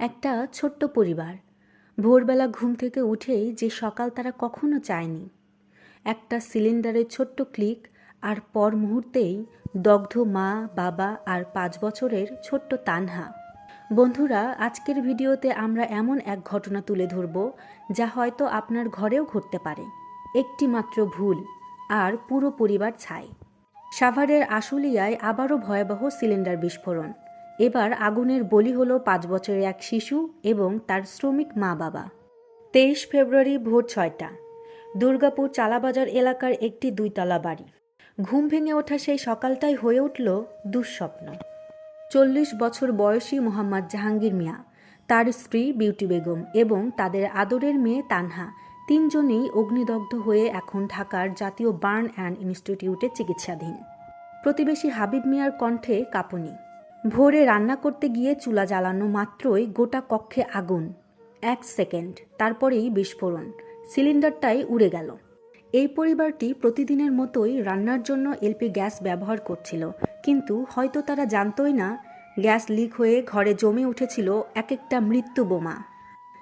একটা ছোট্ট পরিবার। ভোরবেলা ঘুম থেকে উঠেই যে সকাল তারা কখনো চায়নি। একটা সিলিন্ডারের ছোট্ট ক্লিক আর পর মুহূর্তেই দগ্ধ মা, বাবা আর পাঁচ বছরের ছোট্ট তানহা। বন্ধুরা, আজকের ভিডিওতে আমরা এমন এক ঘটনা তুলে ধরব যা হয়তো আপনার ঘরেও ঘটতে পারে। একটি মাত্র ভুল আর পুরো পরিবার ছাই। সাভারের আশুলিয়ায় আবারও ভয়াবহ সিলিন্ডার বিস্ফোরণ। এবার আগুনের বলি হলো পাঁচ বছরের এক শিশু এবং তার শ্রমিক মা বাবা। তেইশ ফেব্রুয়ারি ভোর ছয়টা, দুর্গাপুর চালাবাজার এলাকার একটি দুইতলা বাড়ি। ঘুম ভেঙে ওঠা সেই সকালটাই হয়ে উঠল দুঃস্বপ্ন। চল্লিশ বছর বয়সী মোহাম্মদ জাহাঙ্গীর মিয়া, তার স্ত্রী বিউটি বেগম এবং তাদের আদরের মেয়ে তানহা তিনজনেই অগ্নিদগ্ধ হয়ে এখন ঢাকার জাতীয় বার্ন অ্যান্ড ইনস্টিটিউটে চিকিৎসাধীন। প্রতিবেশী হাবিব মিয়ার কণ্ঠে কাঁপুনি। ভোরে রান্না করতে গিয়ে চুলা জ্বালানো মাত্রই গোটা কক্ষে আগুন। এক সেকেন্ড, তারপরেই বিস্ফোরণ। সিলিন্ডারটাই উড়ে গেল। এই পরিবারটি প্রতিদিনের মতোই রান্নার জন্য এলপি গ্যাস ব্যবহার করছিল। কিন্তু হয়তো তারা জানতই না, গ্যাস লিক হয়ে ঘরে জমে উঠেছিল এক একটা মৃত্যু বোমা।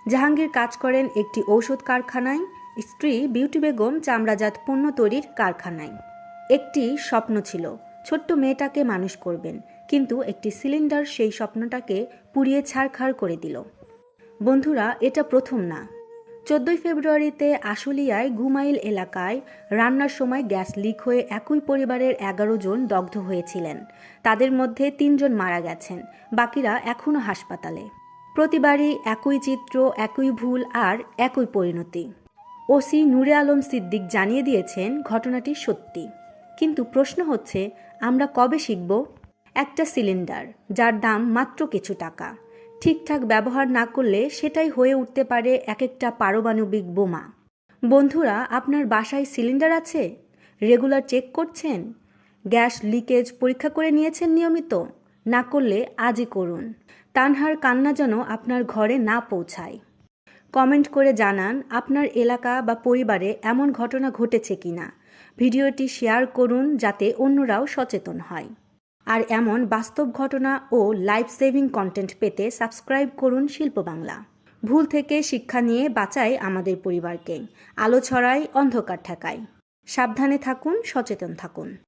জাহাঙ্গীর কাজ করেন একটি ঔষধ কারখানায়, স্ত্রী বিউটি বেগম চামড়াজাত পণ্য তৈরির কারখানায়। একটি স্বপ্ন ছিল, ছোট্ট মেয়েটাকে মানুষ করবেন। কিন্তু একটি সিলিন্ডার সেই স্বপ্নটাকে পুড়িয়ে ছাড়খাড় করে দিল। বন্ধুরা, এটা প্রথম না। চোদ্দই ফেব্রুয়ারিতে আশুলিয়ায় ঘুমাইল এলাকায় রান্নার সময় গ্যাস লিক হয়ে একই পরিবারের এগারো জন দগ্ধ হয়েছিলেন। তাদের মধ্যে তিনজন মারা গেছেন, বাকিরা এখনও হাসপাতালে। প্রতিবারই একই চিত্র, একই ভুল আর একই পরিণতি। ওসি নূরে আলম সিদ্দিক জানিয়ে দিয়েছেন, ঘটনাটি সত্যি। কিন্তু প্রশ্ন হচ্ছে, আমরা কবে শিখব? একটা সিলিন্ডার, যার দাম মাত্র কিছু টাকা। ঠিকঠাক ব্যবহার না করলে সেটাই হয়ে উঠতে পারে এক একটা পারমাণবিক বোমা। বন্ধুরা, আপনার বাসায় সিলিন্ডার আছে? রেগুলার চেক করছেন? গ্যাস লিকেজ পরীক্ষা করে নিয়েছেন নিয়মিত? না করলে আজই করুন। তানহার কান্না যেন আপনার ঘরে না পৌঁছায়। কমেন্ট করে জানান, আপনার এলাকা বা পরিবারে এমন ঘটনা ঘটেছে কিনা? ভিডিওটি শেয়ার করুন যাতে অন্যরাও সচেতন হয়। আর এমন বাস্তব ঘটনা ও লাইফ সেভিং কন্টেন্ট পেতে সাবস্ক্রাইব করুন শিল্প বাংলা। ভুল থেকে শিক্ষা নিয়ে বাঁচাই আমাদের পরিবারকে। আলো ছড়ায় অন্ধকার ঠেকায়। সাবধানে থাকুন, সচেতন থাকুন।